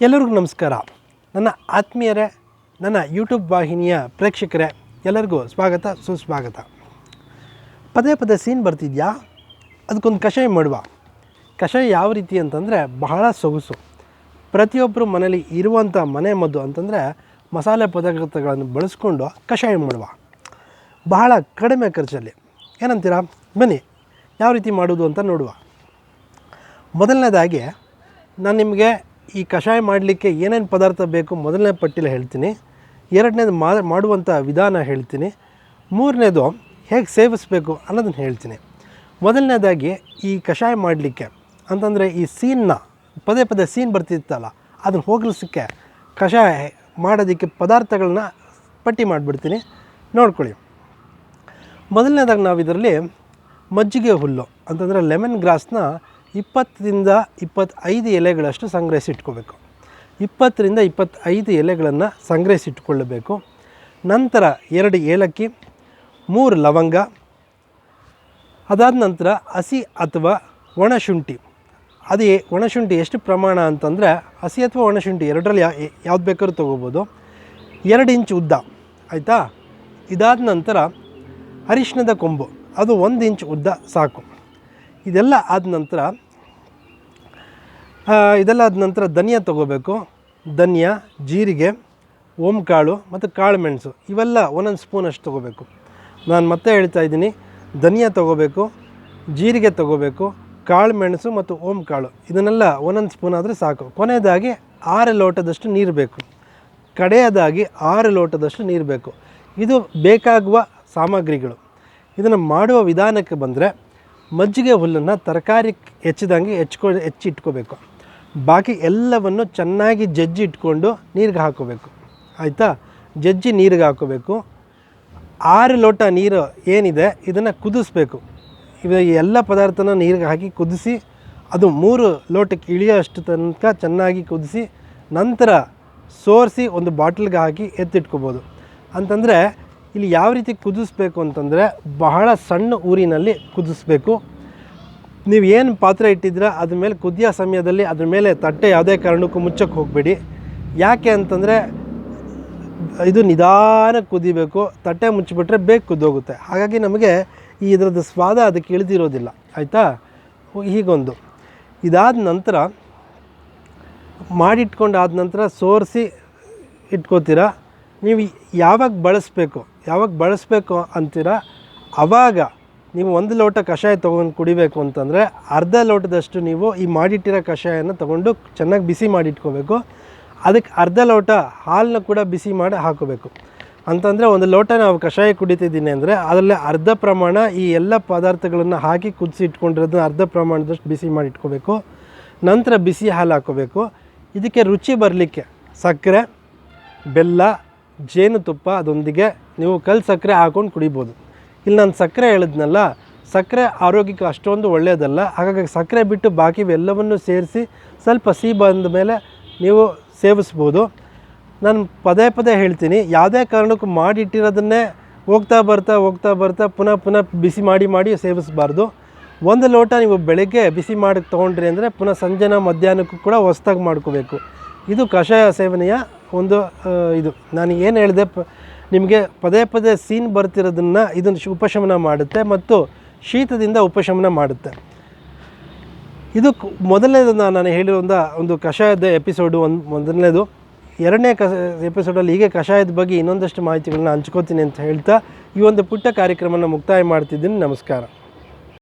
ಎಲ್ಲರಿಗೂ ನಮಸ್ಕಾರ. ನನ್ನ ಆತ್ಮೀಯರೇ, ನನ್ನ ಯೂಟ್ಯೂಬ್ ವಾಹಿನಿಯ ಪ್ರೇಕ್ಷಕರೇ, ಎಲ್ಲರಿಗೂ ಸ್ವಾಗತ, ಸುಸ್ವಾಗತ. ಪದೇ ಪದೇ ಸೀನ್ ಬರ್ತಿದ್ಯಾ? ಅದಕ್ಕೊಂದು ಕಷಾಯ ಮಾಡುವ. ಕಷಾಯ ಯಾವ ರೀತಿ ಅಂತಂದರೆ ಬಹಳ ಸೊಗಸು. ಪ್ರತಿಯೊಬ್ಬರು ಮನೇಲಿ ಇರುವಂಥ ಮನೆ ಮದ್ದು ಅಂತಂದರೆ ಮಸಾಲೆ ಪದಾರ್ಥಗಳನ್ನು ಬಳಸ್ಕೊಂಡು ಕಷಾಯ ಮಾಡುವ. ಬಹಳ ಕಡಿಮೆ ಖರ್ಚಲ್ಲಿ. ಏನಂತೀರಾ? ಬನ್ನಿ, ಯಾವ ರೀತಿ ಮಾಡೋದು ಅಂತ ನೋಡುವ. ಮೊದಲನೇದಾಗಿ, ನಾನು ನಿಮಗೆ ಈ ಕಷಾಯ ಮಾಡಲಿಕ್ಕೆ ಏನೇನು ಪದಾರ್ಥ ಬೇಕು ಮೊದಲನೇ ಪಟ್ಟಿಲಿ ಹೇಳ್ತೀನಿ. ಎರಡನೇದು ಮಾಡುವಂಥ ವಿಧಾನ ಹೇಳ್ತೀನಿ. ಮೂರನೇದು ಹೇಗೆ ಸೇವಿಸಬೇಕು ಅನ್ನೋದನ್ನು ಹೇಳ್ತೀನಿ. ಮೊದಲನೇದಾಗಿ ಈ ಕಷಾಯ ಮಾಡಲಿಕ್ಕೆ ಅಂತಂದರೆ ಈ ಸೀನ್ನ ಪದೇ ಪದೇ ಸೀನ್ ಬರ್ತಿತ್ತಲ್ಲ ಅದನ್ನು ಹೋಗಲಿಸಕ್ಕೆ ಕಷಾಯ ಮಾಡೋದಕ್ಕೆ ಪದಾರ್ಥಗಳನ್ನ ಪಟ್ಟಿ ಮಾಡಿಬಿಡ್ತೀನಿ. ನೋಡ್ಕೊಳ್ಳಿ. ಮೊದಲನೇದಾಗಿ ನಾವು ಇದರಲ್ಲಿ ಮಜ್ಜಿಗೆ ಹುಲ್ಲು ಅಂತಂದರೆ ಲೆಮನ್ ಗ್ರಾಸ್ನ ಇಪ್ಪತ್ತರಿಂದ ಇಪ್ಪತ್ತೈದು ಎಲೆಗಳಷ್ಟು ಸಂಗ್ರಹಿಸಿ ಇಟ್ಕೋಬೇಕು. ಇಪ್ಪತ್ತರಿಂದ ಇಪ್ಪತ್ತೈದು ಎಲೆಗಳನ್ನು ಸಂಗ್ರಹಿಸಿ ಇಟ್ಕೊಳ್ಳಬೇಕು. ನಂತರ ಎರಡು ಏಲಕ್ಕಿ, ಮೂರು ಲವಂಗ, ಅದಾದ ನಂತರ ಹಸಿ ಅಥವಾ ಒಣಶುಂಠಿ ಅದೇ ಒಣಶುಂಠಿ ಎಷ್ಟು ಪ್ರಮಾಣ ಅಂತಂದರೆ ಹಸಿ ಅಥವಾ ಒಣಶುಂಠಿ ಎರಡರಲ್ಲಿ ಯಾವ್ದು ಬೇಕಾದ್ರೂ ತೊಗೋಬೋದು. ಎರಡು ಇಂಚು ಉದ್ದ, ಆಯಿತಾ? ಇದಾದ ನಂತರ ಅರಿಶಿಣದ ಕೊಂಬು, ಅದು ಒಂದು ಇಂಚ್ ಉದ್ದ ಸಾಕು. ಇದೆಲ್ಲ ಆದ ನಂತರ ಇದೆಲ್ಲ ಆದ ನಂತರ ಧನಿಯಾ ತೊಗೋಬೇಕು. ಧನಿಯಾ, ಜೀರಿಗೆ, ಓಂಕಾಳು ಮತ್ತು ಕಾಳು ಮೆಣಸು ಇವೆಲ್ಲ ಒಂದೊಂದು ಸ್ಪೂನಷ್ಟು ತೊಗೋಬೇಕು. ನಾನು ಮತ್ತೆ ಹೇಳ್ತಾ ಇದ್ದೀನಿ, ಧನಿಯಾ ತೊಗೋಬೇಕು, ಜೀರಿಗೆ ತೊಗೋಬೇಕು ಕಾಳು ಮೆಣಸು ಮತ್ತು ಓಂಕಾಳು. ಇದನ್ನೆಲ್ಲ ಒಂದೊಂದು ಸ್ಪೂನ್ ಆದರೆ ಸಾಕು. ಕೊನೆಯದಾಗಿ ಆರು ಲೋಟದಷ್ಟು ನೀರು ಬೇಕು. ಕಡೆಯದಾಗಿ ಆರು ಲೋಟದಷ್ಟು ನೀರು ಬೇಕು. ಇದು ಬೇಕಾಗುವ ಸಾಮಗ್ರಿಗಳು. ಇದನ್ನು ಮಾಡುವ ವಿಧಾನಕ್ಕೆ ಬಂದರೆ ಮಜ್ಜಿಗೆ ಹುಲ್ಲನ್ನು ತರಕಾರಿ ಹೆಚ್ಚಿದಂಗೆ ಹೆಚ್ಕೊ ಹೆಚ್ಚಿ ಇಟ್ಕೋಬೇಕು ಬಾಕಿ ಎಲ್ಲವನ್ನು ಚೆನ್ನಾಗಿ ಜಜ್ಜಿ ಇಟ್ಕೊಂಡು ನೀರಿಗೆ ಹಾಕೋಬೇಕು. ಆಯಿತಾ? ಜಜ್ಜಿ ನೀರಿಗೆ ಹಾಕೋಬೇಕು. ಆರು ಲೋಟ ನೀರು ಏನಿದೆ, ಇದನ್ನು ಕುದಿಸ್ಬೇಕು. ಇವ ಎಲ್ಲ ಪದಾರ್ಥನ ನೀರಿಗೆ ಹಾಕಿ ಕುದಿಸಿ, ಅದು ಮೂರು ಲೋಟಕ್ಕೆ ಇಳಿಯೋಷ್ಟು ತನಕ ಚೆನ್ನಾಗಿ ಕುದಿಸಿ, ನಂತರ ಸೋರಿಸಿ ಒಂದು ಬಾಟ್ಲಿಗೆ ಹಾಕಿ ಎತ್ತಿಟ್ಕೋಬೋದು. ಅಂತಂದರೆ ಇಲ್ಲಿ ಯಾವ ರೀತಿ ಕುದಿಸ್ಬೇಕು ಅಂತಂದರೆ ಬಹಳ ಸಣ್ಣ ಊರಿನಲ್ಲಿ ಕುದಿಸ್ಬೇಕು. ನೀವು ಏನು ಪಾತ್ರೆ ಇಟ್ಟಿದ್ದೀರ ಅದ್ರ ಮೇಲೆ ಕುದಿಯೋ ಸಮಯದಲ್ಲಿ ಅದ್ರ ಮೇಲೆ ತಟ್ಟೆ ಯಾವುದೇ ಕಾರಣಕ್ಕೂ ಮುಚ್ಚಕ್ಕೆ ಹೋಗಬೇಡಿ. ಯಾಕೆ ಅಂತಂದರೆ ಇದು ನಿಧಾನಕ್ಕೆ ಕುದಿಬೇಕು, ತಟ್ಟೆ ಮುಚ್ಚಿಬಿಟ್ರೆ ಬೇಗ ಕುದ್ದೋಗುತ್ತೆ ಹಾಗಾಗಿ ನಮಗೆ ಈ ಇದರದ್ದು ಸ್ವಾದ ಅದಕ್ಕೆ ಇಳಿದಿರೋದಿಲ್ಲ. ಆಯಿತಾ? ಹೀಗೊಂದು. ಇದಾದ ನಂತರ ಮಾಡಿಟ್ಕೊಂಡು ಆದ ನಂತರ ಸೋರಿಸಿ ಇಟ್ಕೋತೀರ? ನೀವು ಯಾವಾಗ ಬಳಸಬೇಕು ಯಾವಾಗ ಬಳಸಬೇಕು ಅಂತೀರ ಆವಾಗ ನೀವು ಒಂದು ಲೋಟ ಕಷಾಯ ತೊಗೊಂಡು ಕುಡಿಬೇಕು ಅಂತಂದರೆ ಅರ್ಧ ಲೋಟದಷ್ಟು ನೀವು ಈ ಮಾಡಿಟ್ಟಿರೋ ಕಷಾಯನ ತೊಗೊಂಡು ಚೆನ್ನಾಗಿ ಬಿಸಿ ಮಾಡಿಟ್ಕೋಬೇಕು. ಅದಕ್ಕೆ ಅರ್ಧ ಲೋಟ ಹಾಲನ್ನ ಕೂಡ ಬಿಸಿ ಮಾಡಿ ಹಾಕೋಬೇಕು. ಅಂತಂದರೆ ಒಂದು ಲೋಟ ನಾವು ಕಷಾಯ ಕುಡಿತಿದ್ದೀನಿ ಅಂದರೆ ಅದರಲ್ಲಿ ಅರ್ಧ ಪ್ರಮಾಣ ಈ ಎಲ್ಲ ಪದಾರ್ಥಗಳನ್ನು ಹಾಕಿ ಕುದಿಸಿ ಇಟ್ಕೊಂಡಿರೋದನ್ನ ಅರ್ಧ ಪ್ರಮಾಣದಷ್ಟು ಬಿಸಿ ಮಾಡಿ ಇಟ್ಕೋಬೇಕು ನಂತರ ಬಿಸಿ ಹಾಲು ಹಾಕೋಬೇಕು. ಇದಕ್ಕೆ ರುಚಿ ಬರಲಿಕ್ಕೆ ಸಕ್ಕರೆ, ಬೆಲ್ಲ ಜೇನುತುಪ್ಪ ಅದೊಂದಿಗೆ ನೀವು ಕಲ್ಲು ಸಕ್ಕರೆ ಹಾಕೊಂಡು ಕುಡಿಬೋದು. ಇಲ್ಲಿ ನಾನು ಸಕ್ಕರೆ ಹೇಳಿದ್ನಲ್ಲ, ಸಕ್ಕರೆ ಆರೋಗ್ಯಕ್ಕೆ ಅಷ್ಟೊಂದು ಒಳ್ಳೆಯದಲ್ಲ ಹಾಗಾಗಿ ಸಕ್ಕರೆ ಬಿಟ್ಟು ಬಾಕಿ ಎಲ್ಲವನ್ನು ಸೇರಿಸಿ ಸ್ವಲ್ಪ ಸಿಹಿ ಬಂದ ಮೇಲೆ ನೀವು ಸೇವಿಸ್ಬೋದು. ನಾನು ಪದೇ ಪದೇ ಹೇಳ್ತೀನಿ, ಯಾವುದೇ ಕಾರಣಕ್ಕೂ ಮಾಡಿಟ್ಟಿರೋದನ್ನೇ ಹೋಗ್ತಾ ಬರ್ತಾ ಹೋಗ್ತಾ ಬರ್ತಾ ಪುನಃ ಪುನಃ ಬಿಸಿ ಮಾಡಿ ಮಾಡಿ ಸೇವಿಸಬಾರ್ದು. ಒಂದು ಲೋಟ ನೀವು ಬೆಳಗ್ಗೆ ಬಿಸಿ ಮಾಡಿ ತೊಗೊಂಡ್ರಿ ಅಂದರೆ ಪುನಃ ಸಂಜೆನ ಮಧ್ಯಾಹ್ನಕ್ಕೂ ಕೂಡ ಹೊಸ್ದಾಗಿ ಮಾಡ್ಕೋಬೇಕು. ಇದು ಕಷಾಯ ಸೇವನೆಯ ಒಂದು ಇದು. ನಾನು ಏನು ಹೇಳಿದೆ, ಪ, ನಿಮಗೆ ಪದೇ ಪದೇ ಸೀನ್ ಬರ್ತಿರೋದನ್ನು ಇದನ್ನು ಉಪಶಮನ ಮಾಡುತ್ತೆ ಮತ್ತು ಶೀತದಿಂದ ಉಪಶಮನ ಮಾಡುತ್ತೆ. ಇದು ಮೊದಲನೇದು ನಾನು ಹೇಳಿರೋ ಒಂದು ಕಷಾಯದ ಎಪಿಸೋಡು ಒಂದು, ಮೊದಲನೇದು. ಎರಡನೇ ಕಸ, ಎಪಿಸೋಡಲ್ಲಿ ಹೀಗೆ ಕಷಾಯದ ಬಗ್ಗೆ ಇನ್ನೊಂದಷ್ಟು ಮಾಹಿತಿಗಳನ್ನ ಹಂಚ್ಕೋತೀನಿ ಅಂತ ಹೇಳ್ತಾ ಈ ಒಂದು ಪುಟ್ಟ ಕಾರ್ಯಕ್ರಮನ ಮುಕ್ತಾಯ ಮಾಡ್ತಿದ್ದೀನಿ. ನಮಸ್ಕಾರ.